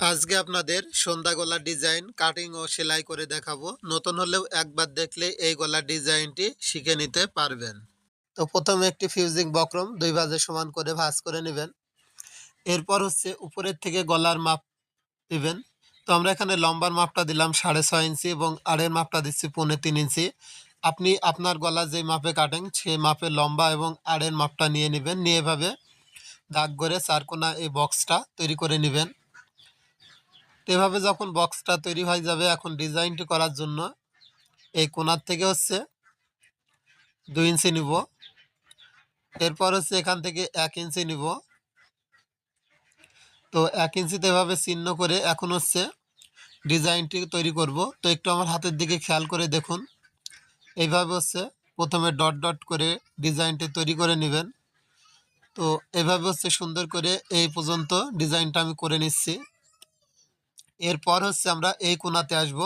আজকে আপনাদের সন্ধ্যা গলার ডিজাইন কাটিং ও সেলাই করে দেখাবো। নতুন হলেও একবার দেখলে এই গলার ডিজাইনটি শিখে নিতে পারবেন। তো প্রথমে একটি ফিউজিং বক্রম দুই ভাজে সমান করে ভাঁজ করে নেবেন। এরপর হচ্ছে উপরের থেকে গলার মাপ দিবেন। তো আমরা এখানে লম্বার মাপটা দিলাম সাড়ে ছয় ইঞ্চি এবং আড়ের মাপটা দিচ্ছি পৌনে তিন ইঞ্চি। আপনি আপনার গলা যে মাপে কাটেন সেই মাপে লম্বা এবং আড়ের মাপটা নিয়ে নেবেন। নিয়ে এভাবে দাগ করে চারকোনা এই বক্সটা তৈরি করে নেবেন। এভাবে যখন বক্সটা তৈরি হয়ে যাবে, এখন ডিজাইনটি করার জন্য এই কোনার থেকে হচ্ছে দুই ইঞ্চি নিব। এরপর হচ্ছে এখান থেকে এক ইঞ্চি নিব। তো এক ইঞ্চিতে এভাবে চিহ্ন করে এখন হচ্ছে ডিজাইনটি তৈরি করব। তো একটু আমার হাতের দিকে খেয়াল করে দেখুন। এইভাবে হচ্ছে প্রথমে ডট ডট করে ডিজাইনটি তৈরি করে নেবেন। তো এভাবে হচ্ছে সুন্দর করে এই পর্যন্ত ডিজাইনটা আমি করে নিচ্ছি। এরপর হচ্ছে আমরা এই কোনাতে আসব।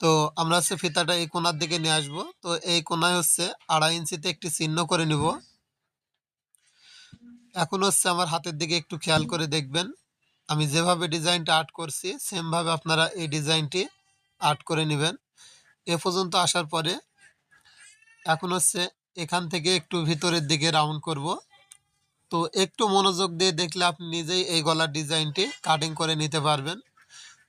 তো আমরা হচ্ছে ফিতাটা এই কোনার দিকে নিয়ে আসব। তো এই কোনায় হচ্ছে আড়াই ইঞ্চিতে একটি চিহ্ন করে নিব। এখন হচ্ছে আমার হাতের দিকে একটু খেয়াল করে দেখবেন। আমি যেভাবে ডিজাইনটা আর্ট করছি, সেমভাবে আপনারা এই ডিজাইনটি আর্ট করে নেবেন। এ পর্যন্ত আসার পরে এখন হচ্ছে এখান থেকে একটু ভিতরের দিকে রাউন্ড করব। তো একটু মনোযোগ দিয়ে দেখলে আপনি নিজেই এই গলার ডিজাইনটি কাটিং করে নিতে পারবেন।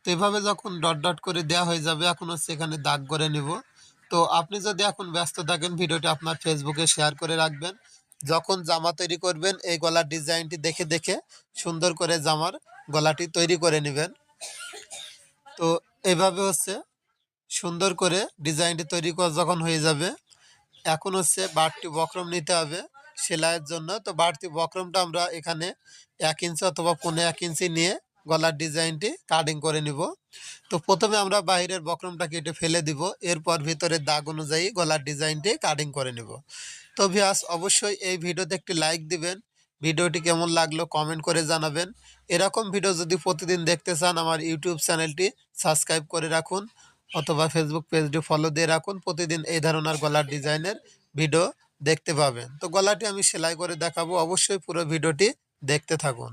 তো এভাবে যখন ডট ডট করে দেওয়া হয়ে যাবে, এখন হচ্ছে এখানে দাগ করে নিব। তো আপনি যদি এখন ব্যস্ত থাকেন, ভিডিওটি আপনার ফেসবুকে শেয়ার করে রাখবেন। যখন জামা তৈরি করবেন, এই গলার ডিজাইনটি দেখে দেখে সুন্দর করে জামার গলাটি তৈরি করে নেবেন। তো এভাবে হচ্ছে সুন্দর করে ডিজাইনটি তৈরি করা যখন হয়ে যাবে, এখন হচ্ছে বাড়তি বক্রম নিতে হবে। সেলাইয়ের জন্য। তো বাড়তি বক্রমটা আমরা এখানে এক ইঞ্চি অথবা পনেরো এক ইঞ্চি নিয়ে গলার ডিজাইনটি কাটিং করে নিব। তো প্রথমে আমরা বাইরের বক্রমটা কেটে ফেলে দিব। এরপর ভিতরের দাগ অনুযায়ী গলার ডিজাইনটি কাটিং করে নিব। তো ভিয়াস অবশ্যই এই ভিডিওতে একটি লাইক দিবেন। ভিডিওটি কেমন লাগল কমেন্ট করে জানাবেন। এরকম ভিডিও যদি প্রতিদিন দেখতে চান, আমার ইউটিউব চ্যানেলটি সাবস্ক্রাইব করে রাখুন অথবা ফেসবুক পেজটি ফলো দিয়ে রাখুন। প্রতিদিন এই ধরনের গলার ডিজাইনের ভিডিও দেখতে পাবেন। তো গলাটি আমি সেলাই করে দেখাবো। অবশ্যই পুরো ভিডিওটি দেখতে থাকুন।